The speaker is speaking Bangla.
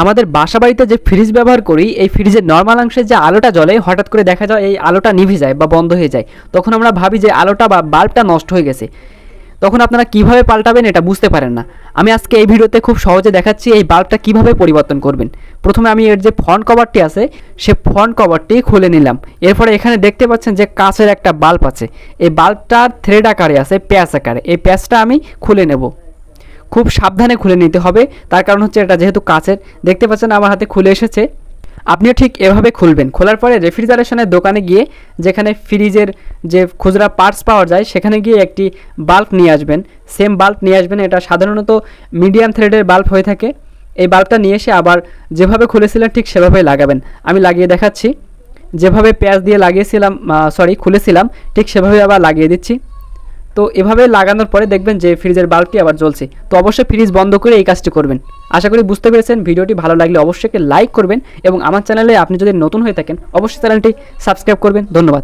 আমাদের বাসা বাড়িতে যে ফ্রিজ ব্যবহার করি, এই ফ্রিজের নর্মাল অংশে যে আলোটা জ্বলে, হঠাৎ করে দেখা যায় এই আলোটা নিভে যায় বা বন্ধ হয়ে যায়। তখন আমরা ভাবি যে আলোটা বা বাল্বটা নষ্ট হয়ে গেছে। তখন আপনারা কীভাবে পাল্টাবেন এটা বুঝতে পারেন না। আমি আজকে এই ভিডিওতে খুব সহজে দেখাচ্ছি এই বাল্বটা কীভাবে পরিবর্তন করবেন। প্রথমে আমি এর যে ফ্রন্ট কভারটি আছে, সে ফ্রন্ট কভারটি খুলে নিলাম। এরপরে এখানে দেখতে পাচ্ছেন যে কাঁচের একটা বাল্ব আছে। এই বাল্বটা থ্রেড আকারে আছে প্যাচ আকারে। এই প্যাচটা আমি খুলে নেব। খুব সাবধানে খুলে নিতে হবে। তার কারণ হচ্ছে এটা যেহেতু কাচের। দেখতে পাচ্ছেন আমার হাতে খুলে এসেছে। আপনিও ঠিক এভাবে খুলবেন। খোলার পরে রেফ্রিজারেশনের দোকানে গিয়ে যেখানে ফ্রিজের যে খুচরা পার্টস পাওয়া যায়, সেখানে গিয়ে একটি বাল্ব নিয়ে আসবেন। সেম বাল্ব নিয়ে আসবেন। এটা সাধারণত মিডিয়াম থ্রেডের বাল্ব হয়ে থাকে। এই বাল্বটা নিয়ে এসে আবার যেভাবে খুলেছিলেন ঠিক সেভাবেই লাগাবেন। আমি লাগিয়ে দেখাচ্ছি। যেভাবে পেঁয়াজ দিয়ে লাগিয়েছিলাম সরি খুলেছিলাম, ঠিক সেভাবে আবার লাগিয়ে দিচ্ছি। তো এভাবে লাগানোর পরে দেখবেন যে ফ্রিজের বাল্বটি আবার জ্বলছে। তো অবশ্যই ফ্রিজ বন্ধ করে এই কাজটি করবেন। আশা করি বুঝতে পেরেছেন, ভিডিওটি ভালো লাগলে অবশ্যই লাইক করবেন এবং আমার চ্যানেলে আপনি যদি নতুন হয়ে থাকেন, অবশ্যই চ্যানেলটি সাবস্ক্রাইব করবেন। ধন্যবাদ।